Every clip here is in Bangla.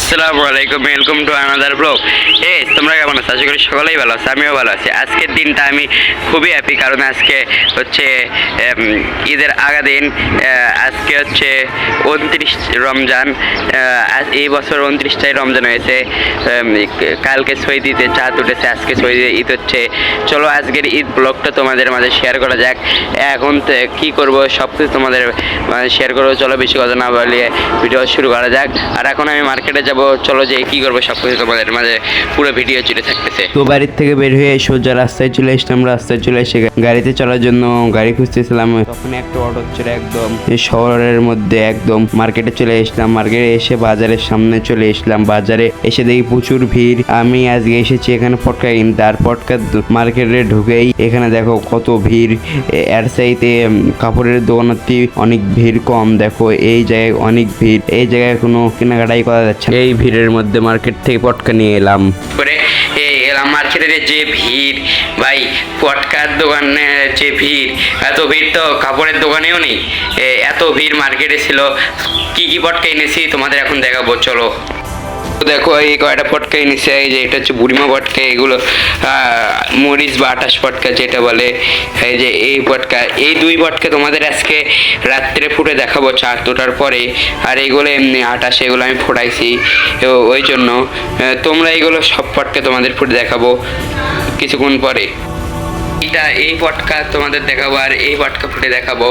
আসসালামু আলাইকুম ওয়েলকাম টু আনাদার ব্লগ এ তোমরা কেমন আছো আশা করি, সকলেই ভালো আছে, আমিও ভালো আছি। আজকের দিনটা আমি খুবই হ্যাপি কারণ আজকে হচ্ছে ঈদের আগা দিন আজকে হচ্ছে উনত্রিশ রমজান এই বছর উনত্রিশটাই রমজান হয়েছে কালকে সৈদিতে চাঁদ উঠেছে, আজকে সৈদিতে ঈদ হচ্ছে। চলো আজকের ঈদ ব্লগটা তোমাদের মাঝে শেয়ার করা যাক। এখন কি করব সব কিছু তোমাদের শেয়ার করব। চলো বেশি কথা না বলিয়ে ভিডিও শুরু করা যাক। আর এখন আমি মার্কেটে যাব, চলো যে কি করব সব কিছু তোমাদের মাঝে পুরো ভিডিও চলে থাকতেছে। তো বাড়ির থেকে বের হয়ে সোজা রাস্তায় চলে এসলাম রাস্তায় চলে এসে গাড়িতে চলার জন্য গাড়ি খুঁজতেছিলাম। তখন একটা অটো ছিল একদম শহরের মধ্যে একদম মার্কেটে চলে এসলাম মার্কেটে এসে বাজারের সামনে চলে এসলাম বাজারে এসে দেখি প্রচুর ভিড়। আমি আজকে এসেছি এখানে পটকা কিনতে আর পটকা মার্কেটে ঢুকেই এখানে দেখো কত ভিড়। এর সাইতে কাপড়ের দোকানতি অনেক ভিড় কম। দেখো এই জায়গায় অনেক ভিড়। এই জায়গায় কোনো কেনাকাটাই করা যাচ্ছে এই ভিড়ের মধ্যে মার্কেট থেকে পটকা নিয়ে এলাম। মার্কেটের যে ভিড়, ভাই, পটকার দোকানে যে ভিড়, এত ভিড় তো কাপড়ের দোকানেও নেই। এত ভিড় মার্কেটে ছিল। কি কি পটকা এনেছি তোমাদের এখন দেখাবো, চলো। দেখো এই কয়টা পটকা এনেছে, এই যে এটা হচ্ছে বুড়িমা পটকা এগুলো মরিচ বা আটাশ পটকা যেটা বলে, এই যে এই পটকা এই দুই পটকা তোমাদের আজকে রাত্রে ফুটে দেখাবো চার দুটার পরে। আর এগুলো এমনি আটাশ, এগুলো আমি ফোটাইছি ওই জন্য তোমরা এগুলো সব পটকা তোমাদের ফুটে দেখাবো কিছুক্ষণ পরে। এটা এই পটকা তোমাদের দেখাবো আর এই পটকা ফুটে দেখাবো,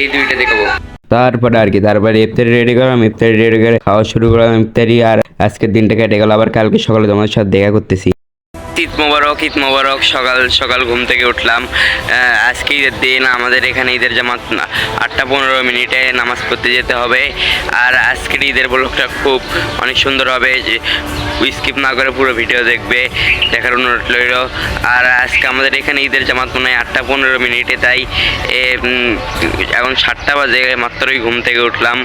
এই দুইটা দেখাবো। তারপরে আর কি, তারপরে ইফতারি রেডি করলাম, ইফতারি রেডি করে খাওয়া শুরু করলাম, ইফতারি আর আজকের দিনটা কেটে গেল। আবার কালকে সকালে তোমাদের সাথে দেখা করতেছি। ঈদ মোবারক ঈদ মোবারক, সকাল সকাল ঘুম থেকে উঠলাম। আজকে ঈদের দিন, আমাদের এখানে ঈদের জামাত আটটা পনেরো মিনিটে নামাজ পড়তে যেতে হবে। আর আজকের ঈদের ব্লগটা খুব অনেক সুন্দর হবে, যে স্কিপ না করে পুরো ভিডিও দেখবে, দেখার অনুরোধ রইল। আর আজকে আমাদের এখানে ঈদের জামাত মনে হয় আটটা পনেরো মিনিটে, তাই এখন সাতটা বাজে, মাত্রই ঘুম থেকে উঠলাম।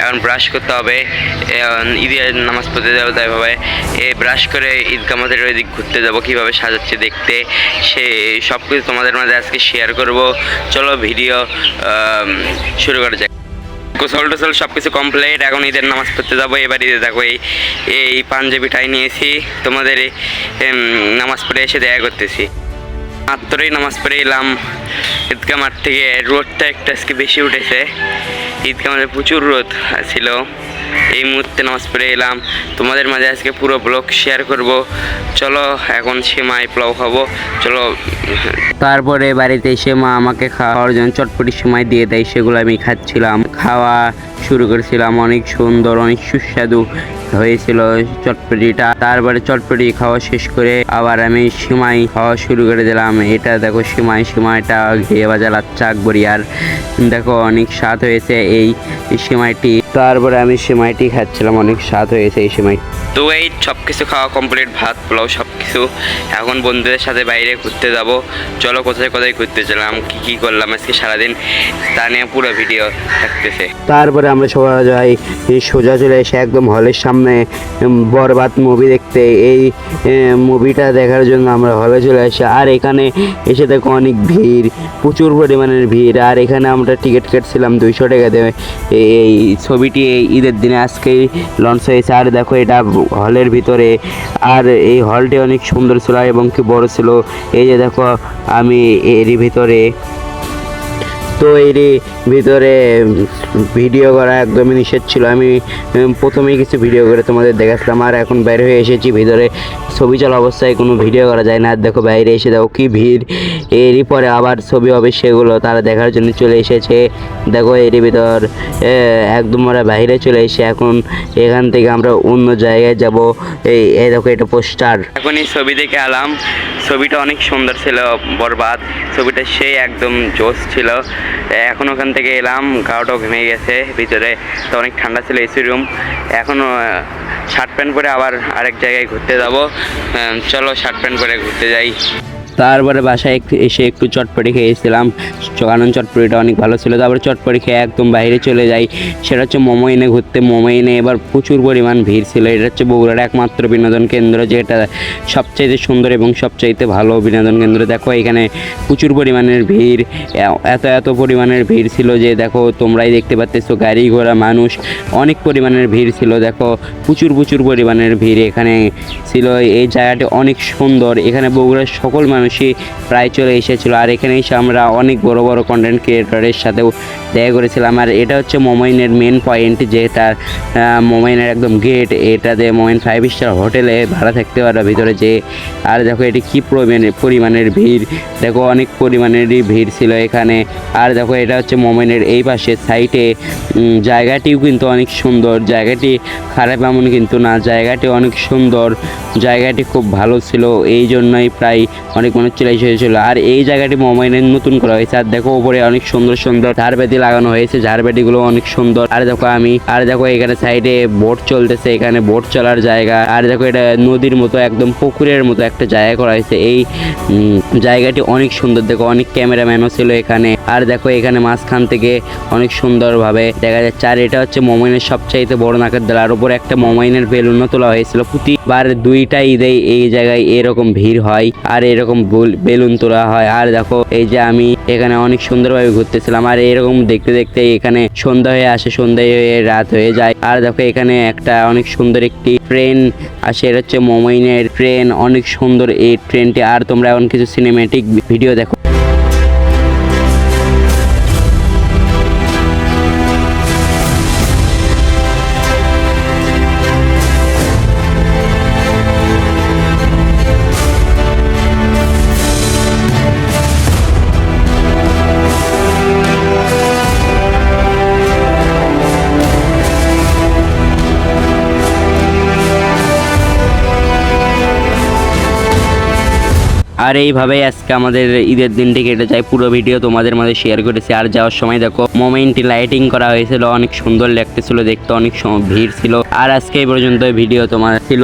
এখন ব্রাশ করতে হবে। ঈদের নামাজ পড়তে যাব তাই ভাবে। ব্রাশ করে ঈদগাহ মাঠের ওই দিক ঘুরতে যাব, কীভাবে সাজাচ্ছে দেখতে, সে সব কিছু তোমাদের মাঝে আজকে শেয়ার করব। চলো ভিডিও শুরু করা যাক। গোসল টোসল সব কিছু কমপ্লিট এখন ঈদের নামাজ পড়তে যাব, এবার ঈদে দেখো এই এই পাঞ্জাবিটাই নিয়েছি, তোমাদের নামাজ পড়ে এসে দেখা করতেছি। মাত্রই নামাজ পড়ে এলাম। ঈদগাহ মাঠ থেকে রোদটা একটু আজকে বেশি উঠেছে। ঈদগাহ মাঠে প্রচুর রোদ ছিল। এই মুহূর্তে নামাজ পড়ে এলাম। তোমাদের মাঝে আজকে পুরো ব্লগ শেয়ার করব। চলো, এখন সেমাই পোলাও খাব। চলো। তারপরে বাড়িতে এসে মা আমাকে খাওয়ার জন্য চটপটি সময় দিয়ে দেয়, সেগুলো আমি খাচ্ছিলাম। খাওয়া শুরু করেছিলাম। অনেক সুন্দর, অনেক সুস্বাদু হয়েছিল চটপটিটা। তারপরে চটপটি খাওয়া শেষ করে আবার আমি সিমাই খাওয়া শুরু করে দিলাম। এটা দেখো সিমাই, সিমাইটা ঘিয়ে ভাজা লাচ্চা আকবরি আর দেখো অনেক স্বাদ হয়েছে এই সিমাইটি। তারপরে আমি সিমাইটি খাচ্ছিলাম, অনেক স্বাদ হয়েছে এই সিমাই। তো এই সব কিছু খাওয়া কমপ্লিট ভাত, পোলাও সব কিছু এখন বন্ধুদের সাথে বাইরে ঘুরতে যাব। চলো কোথায় কোথায় ঘুরতে চলাম কী কী করলাম আজকে সারাদিন, তা নিয়ে পুরো ভিডিও তারপরে আমরা সবাই যাই সোজা চলে এসে একদম হলের সামনে বরবাদ মুভি দেখতে। এই মুভিটা দেখার জন্য আমরা হলে চলে আসি। আর এখানে এসে দেখো অনেক ভিড়, প্রচুর পরিমাণের ভিড়। আর এখানে আমরা টিকিট কেটেছিলাম দুইশো টাকা দেবে এই ছবিটি এই ঈদের দিনে আজকেই লঞ্চ হয়েছে। আর দেখো এটা হলের ভিতরে। আর এই হলটি অনেক সুন্দর ছিল এবং কি বড় ছিল। এই যে দেখো, আমি এরই ভিতরে তো এর ভিতরে ভিডিও করা একদমই নিষেধ ছিল। আমি প্রথমেই কিছু ভিডিও করে তোমাদের দেখাচ্ছিলাম, আর এখন বাইরে হয়ে এসেছি। ভিতরে ছবি চলা অবস্থায় কোনো ভিডিও করা যায় না। আর দেখো বাইরে এসে দেখো কি ভিড়। এরই পরে আবার ছবি হবে সেগুলো তারা দেখার জন্য চলে এসেছে। দেখো এরই ভিতর একদম ওরা বাইরে চলে এসে এখন এখান থেকে আমরা অন্য জায়গায় যাব। এই এই দেখো এটা পোস্টার এখন এই ছবি দেখে এলাম। ছবিটা অনেক সুন্দর ছিল, বরবাদ। ছবিটা সেই একদম জোস ছিল। এখন ওখান থেকে এলাম গাওটাও ঘেমে গেছে, ভিতরে তো অনেক ঠান্ডা ছিল এসি রুম এখনও শার্ট প্যান্ট পরে আবার আরেক জায়গায় ঘুরতে যাব। চলো শার্ট প্যান্ট পরে ঘুরতে যাই। তারপরে বাসায় একটু এসে একটু চটপটি খেয়েছিলাম। কারণ চটপটিটা অনেক ভালো ছিল। তারপরে চটপটি খেয়ে একদম বাইরে চলে যাই। সেটা হচ্ছে মোমো এনে ঘুরতে। মোমো এনে এবার প্রচুর পরিমাণ ভিড় ছিল। এটা হচ্ছে বগুড়ার একমাত্র বিনোদন কেন্দ্র, যেটা সবচাইতে সুন্দর এবং সবচাইতে ভালো বিনোদন কেন্দ্র। দেখো, এখানে প্রচুর পরিমাণের ভিড়। এত এত পরিমাণের ভিড় ছিল যে, দেখো, তোমরাই দেখতে পাচ্তেছো গাড়ি ঘোড়া, মানুষ, অনেক পরিমাণের ভিড় ছিল। দেখো, প্রচুর প্রচুর পরিমাণের ভিড় এখানে ছিল। এই জায়গাটি অনেক সুন্দর। এখানে বগুড়ার সকল মানুষই প্রায় চলে এসেছিল। আর এখানে এসে আমরা অনেক বড় বড় কন্টেন্ট ক্রিয়েটরের সাথেও দেখা করেছিলাম। আর এটা হচ্ছে মোমাইনের মেন পয়েন্ট যে তার মোমাইনের একদম গেট এটাতে মোমাইন ফাইভ স্টার হোটেলে ভাড়া থাকতে পারবে ভিতরে যে, আর দেখো এটি কী পরিমাণে, পরিমাণের ভিড়। দেখো অনেক পরিমাণেরই ভিড় ছিল এখানে। আর দেখো এটা হচ্ছে মোমাইনের এই পাশে সাইটে জায়গাটিও কিন্তু অনেক সুন্দর। জায়গাটি খারাপ এমন কিন্তু না। জায়গাটি অনেক সুন্দর। জায়গাটি খুব ভালো ছিল। এই জন্যই প্রায় অনেক মানুষ চলে হয়েছিল। আর এই জায়গাটি মোমাইনের নতুন করা হয়েছে। আর দেখো, উপরে অনেক সুন্দর সুন্দর ঝাড়বাতি লাগানো হয়েছে। ঝাড়বাতিগুলো অনেক সুন্দর। আর দেখো আমি, আর দেখো এখানে সাইডে বোট চলতেছে। এখানে বোট চলার জায়গা। আর দেখো এটা নদীর মতো, একদম পুকুরের মতো একটা জায়গা করা হয়েছে। এই জায়গাটি অনেক সুন্দর। দেখো অনেক ক্যামেরাম্যানও ছিল এখানে। আর দেখো এখানে মাঝখান থেকে অনেক সুন্দরভাবে দেখা যাচ্ছে, আর এটা হচ্ছে মোমাইনের সবচাইতে বড় নাকের দল আর উপরে একটা মোমাইনের বেলুনও তোলা হয়েছিল। প্রতিবার দুইটা ঈদে এই জায়গায় এরকম ভিড় হয়, আর এরকম বুল- বেলুন তোলা হয়। আর দেখো, এই যে আমি এখানে অনেক সুন্দরভাবে ঘুরতেছিলাম, আর এরকম দেখতে দেখতে এখানে সন্ধ্যা হয়ে আসে, সন্ধ্যা হয়ে রাত হয়ে যায়। আর দেখো, এখানে একটা অনেক সুন্দর একটি ট্রেন আসে, এটা হচ্ছে মোমাইনের ট্রেন। অনেক সুন্দর এই ট্রেনটি, আর তোমরা এখন কিছু সিনেমেটিক ভিডিও দেখো। আর এইভাবেই আজকে আমাদের ঈদের দিনটি কেটে যায়। পুরো ভিডিও তোমাদের মধ্যে শেয়ার করেছি। আর যাওয়ার সময় দেখো মোমেন্টটি লাইটিং করা হয়েছিল, অনেক সুন্দর লাগতেছিল, দেখতে অনেক ভিড় ছিল। আর আজকে এই পর্যন্ত ভিডিও তোমার ছিল।